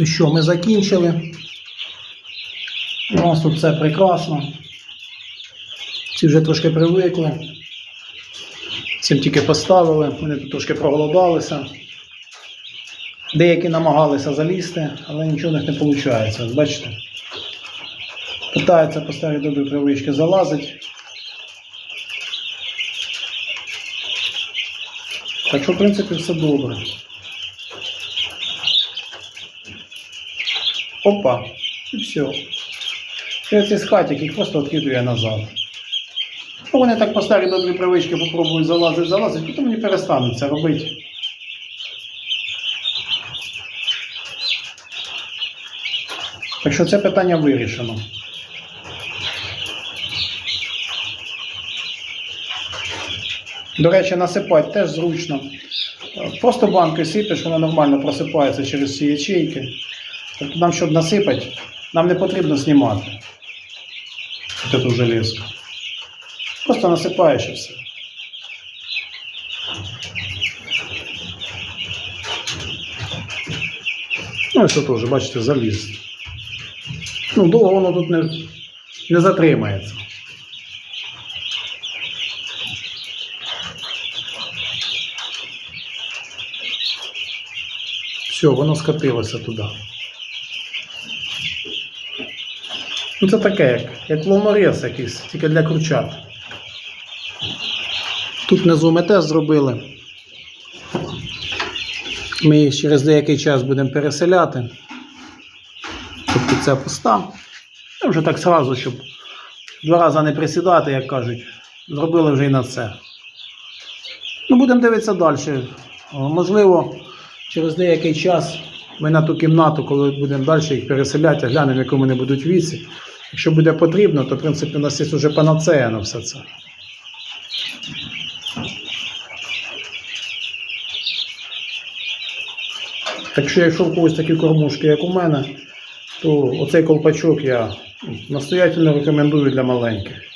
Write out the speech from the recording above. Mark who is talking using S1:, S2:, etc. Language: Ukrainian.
S1: Ну що, ми закінчили. У нас тут все прекрасно. Ці вже трошки привикли. Цим тільки поставили, вони тут трошки проголодалися. Деякі намагалися залізти, але нічого в них не виходить. Бачите? Питаються по старій добрій привичці залазити. Так що, в принципі, все добре. Опа, і все. Я ці з хатик їх просто відкидує назад. Ну, вони так по старій добрій привичці попробують залазити, залазити, потім вони перестануть це робити. Так що це питання вирішено. До речі, насипати теж зручно. Просто банки сипеш, вона нормально просипається через ці ячейки. Тобто нам, щоб насипати, нам не потрібно знімати цю железку. Просто насипаєш і все. Ну, це теж, бачите, заліз. Ну, довго воно тут не, не затримається. Все, воно скотилося туди. Ну, це таке, як, як волнорез якийсь, тільки для курчат. Тут внизу ми теж зробили. Ми їх через деякий час будемо переселяти. Тобто це пуста. Ну, вже так зразу, щоб два рази не присідати, як кажуть. Зробили вже і на це. Ну, будемо дивитися далі. Можливо, через деякий час ми на ту кімнату, коли будемо далі їх переселяти, глянемо, в якому вони будуть віці. Якщо буде потрібно, то в принципі у нас є вже панацея на все це. Так що, якщо в когось такі кормушки, як у мене, то оцей колпачок я настоятельно рекомендую для маленьких.